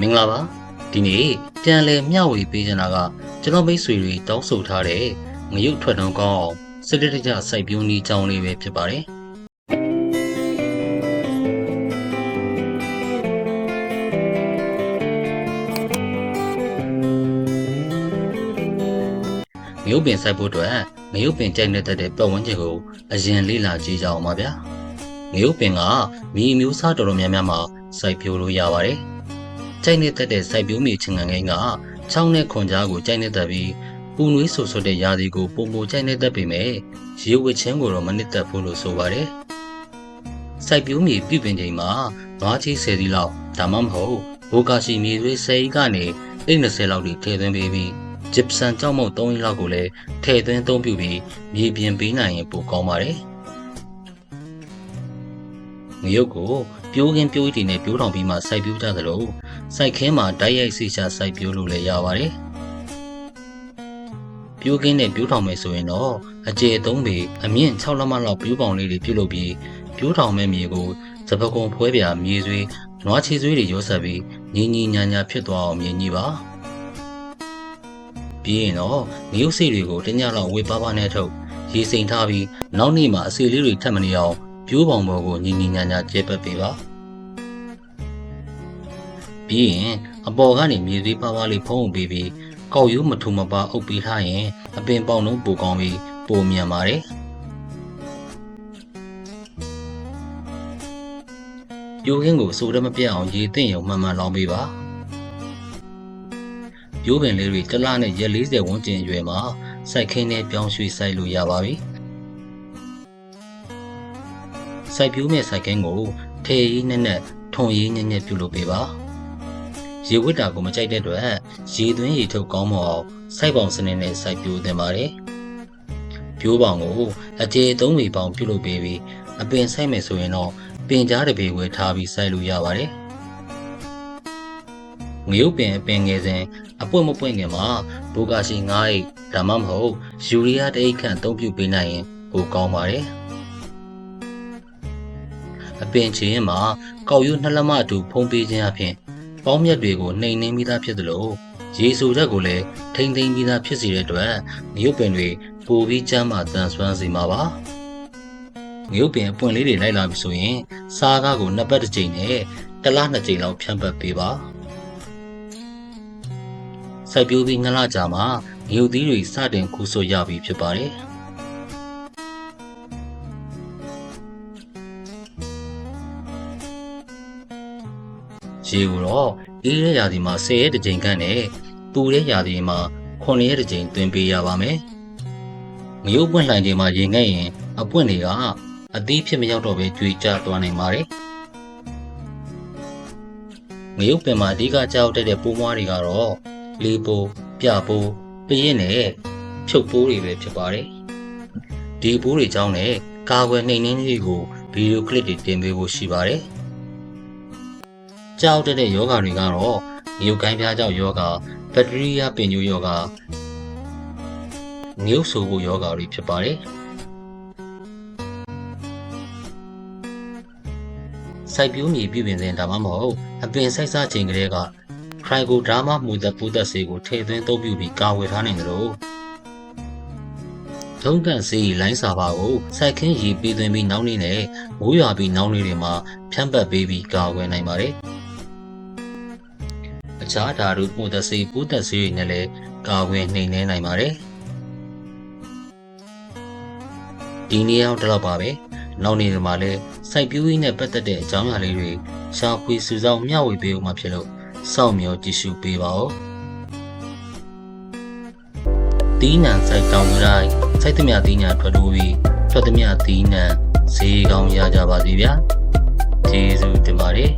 မင်္ဂလာပါဒီနေ့ပြန်လည်မျှဝေပေးချင်တာကကျွန်တော်မိတ်ဆွေတွေတောင်းဆိုထားတဲ့ငရုတ်ထွက်နှုံကောင်းအောင်စနစ်တကျစိုက်ပျိုးနည်းကြောင်းလေးပဲဖြစ်ပါတယ်ငရုတ်ပင်စိုက်ဖို့အတွက်ငရုတ်ပင်ကြိုက်နေတဲ့ပတ်ဝန်းကျင်ကိုအရင်လေ့လာကြည့်ကြအောင်ပါဗျာငရုတ်ပင်ကမြေအမျိုးအစားတော်တော်များများမှာစိုက်ပျိုးလို့ရပါတယ် ကြိုက်နေတဲ့တဲ့စိုက်ပျိုးမြေချင်ငံကိန်းကချောင်းနဲ့ခွန်ကြားကိုကြိုက်နေတဲ့ပြီးပူနွေးဆူဆူတဲ့ရာသီကိုပုံပုံကြိုက်နေတဲ့ပေမဲ့ရေဝစ်ချင်းကိုတော့မနစ်သက်ဘူးလို့ဆိုပါတယ်စိုက်ပျိုးမြေပြုပြင်ချိန်မှာနွားချီ10စီလောက်ဒါမှမဟုတ်ဘိုကာရှိမြေသွေး10ကနေအိတ်20လောက်ထိထည့်သွင်းပေးပြီးဂျစ်ပစန်ကြောက်မုတ်3လောက်ကိုလည်းထည့်သွင်းသုံးပြုပြီးမြေပြင်ပေးနိုင်ရင်ပိုကောင်းပါတယ်ငရုတ်ကို ပြိုးကင်းပြိုးတီနဲ့ပြိုးထောင်ပြီးမှစိုက်ပျိုးကြသလိုစိုက်ခင်းမှာဓာတ်ရိုက်စီချစိုက်ပျိုးလို့လည်းရပါတယ်ပြိုးကင်းနဲ့ပြိုးထောင်မယ်ဆိုရင်တော့အကျေအသုံးပေအမြင့်6လက်မလောက်ပြိုးပေါင်လေးတွေပြုတ်လုပ်ပြီးပြိုးထောင်မဲ့မြေကိုစပကုံဖွဲပြမြေဆွေးနွားချီဆွေးတွေရောဆက်ပြီးညီညီညာညာဖြစ်သွားအောင်မြင်ကြီးပါပြီးရင်တော့ငရုတ်စိတ်တွေကိုတညလောက်ဝေပါပါနဲ့ထုတ်ရေစိမ်ထားပြီးနောက်နေ့မှာအစီလေးတွေထပ်မနေအောင်ပြိုးပေါင်ပေါ်ကိုညီညီညာညာကျဲပတ်ပေးပါ ပြီးရင်အပေါ်ကနေမြေသေးပါးပါးလေးဖုံးပေးပြီးကောက်ရိုးမထူမပါအုပ်ပေးထားရင်အပင်ပေါင်လုံးပိုကောင်းပြီးပိုမြန်ပါတယ်ပြိုးခင်းကိုစိုးရမပြတ်အောင်ရေသိမ့်ရုံမှန်မှန်လောင်းပေးပါပြိုးပင်လေးတွေတစ်လနဲ့ရက်40ဝန်းကျင်အရွယ်မှာစိုက်ခင်းနဲ့ပြောင်းရွှေ့စိုက်လို့ရပါပြီစိုက်ပြိုးမဲ့စိုက်ခင်းကိုထေးရေးနဲ့နဲ့ထုံရေးညံ့ညံ့ပြုလုပ်ပေးပါ ရေဝိတ္တာကိုမကြိုက်တဲ့အတွက်ရေသွင်းရေထုတ်ကောင်းမအောင်စိုက်ပေါင်စနစ်နဲ့စိုက်ပြိုးသင့်ပါတယ်ပြိုးပေါင်ကိုအကျေသုံးပေပေါင်ပြုလုပ်ပေးပြီးအပင်စိုက်မယ်ဆိုရင်တော့ပင်ကြားတစ်ပေဝယ်ထားပြီးစိုက်လို့ရပါတယ်ငရုတ်ပင်အပင်ငယ်စဉ်အပွင့်မပွင့်ခင်မှာဘိုကာရှိ9အိတ်ဒါမှမဟုတ်ယူရီးယားတစ်အိတ်ခန့်အသုံးပြုပေးနိုင်ရင်ပိုကောင်းပါတယ်အပင်ချင်မှာကောက်ရိုးနှလက်မအတူဖုံးပေးခြင်းအပြင် ပေါင်းမြက်တွေကိုနှိမ်နှင်းပြီးသားဖြစ်သလိုရေဆိုဓာတ်ကိုလည်းထိမ့်သိမ့်ပြီးသားဖြစ်စေတဲ့အတွက်ငရုတ်ပင်တွေပိုပြီးကျန်းမာတန်ဆွမ်းစေမှာပါငရုတ်ပင်အပွင့်လေးတွေလိုက်လာပြီဆိုရင်စားကားကိုနှစ်ပတ်တစ်ကြိမ်နဲ့တစ်လနှစ်ကြိမ်လောက်ဖြန့်ပတ်ပေးပါစိုက်ပျိုးပြီးနှစ်လကြာမှငရုတ်သီးတွေစတင်ခူးဆွတ်ရပြီဖြစ်ပါတယ် ရေကိုတော့အေးတဲ့ရာသီမှာ10ရက်တစ်ကြိမ်ခန့်နဲ့ပူတဲ့ရာသီမှာ9ရက်တစ်ကြိမ်သွင်းပေးရပါမယ်။ငရုတ်ပွင့်လှိုင်ချိန်မှာရေငတ်ရင်အပွင့်တွေကအသီးဖြစ်မရောက်တော့ပဲကျွေကျသွားနိုင်ပါတယ်။ငရုတ်ပင်မှာအဓိကကြောက်တဲ့ပိုးမွားတွေကတော့လေးပိုး၊ပြပိုး၊ပရင်နဲ့ဖြုတ်ပိုးတွေပဲဖြစ်ပါတယ်။ဒီပိုးတွေကြောင့်လည်းကာကွယ်နှိမ်နှင်းလေးကိုဗီဒီယိုကလစ်တွေတင်ပေးဖို့ရှိပါတယ်။ ကြောက်တဲ့ယောဂါတွေကတော့ငရုတ်ကိုင်းပြားကြောင့်ယောဂါဘက်တီးရီးယားပင်ညိုယောဂါငရုတ်ဆိုဖို့ယောဂါတွေဖြစ်ပါတယ်စိုက်ပျိုးမြေပြုပြင်စဉ်ဒါမှမဟုတ်အပင်စိုက်စားချိန်ကလေးကခရိုင်ကိုဒရာမာမူသက်ပူသက်စေကိုထည့်သွင်းသုံးပြုပြီးကာဝယ်ထားနိုင်တယ်လို့ထုံးကန်စေးလိုင်းစာပါကိုစိုက်ခင်းရေပေးသွင်းပြီးနောက်နေ့နဲ့မိုးရွာပြီးနောက်နေ့တွေမှာဖြန့်ပတ်ပေးပြီးကာဝယ်နိုင်ပါတယ် အခြားဓာတ်မှုသက်စေးပူသက်စေးတွေနဲ့လည်းကာဝယ်နှိမ်နှင်းနိုင်ပါတယ်ဒီနေ့အောင်တော့ပါပဲနောက်နေ့တွေမှာလည်းစိုက်ပျိုးရေးနဲ့ပတ်သက်တဲ့အကြောင်းအရာလေးတွေရှာဖွေစုဆောင်းမျှဝေပေးဦးမှာဖြစ်လို့စောင့်မျှော်ကြည့်ရှုပေးပါဦးတီးနံစိုက်တောင်းတိုင်းစိုက်သမျှတီးနံထွက်လို့ပြီးထွက်သမျှတီးနံဈေးကောင်းရကြပါစေဗျာကျေးဇူးတင်ပါတယ်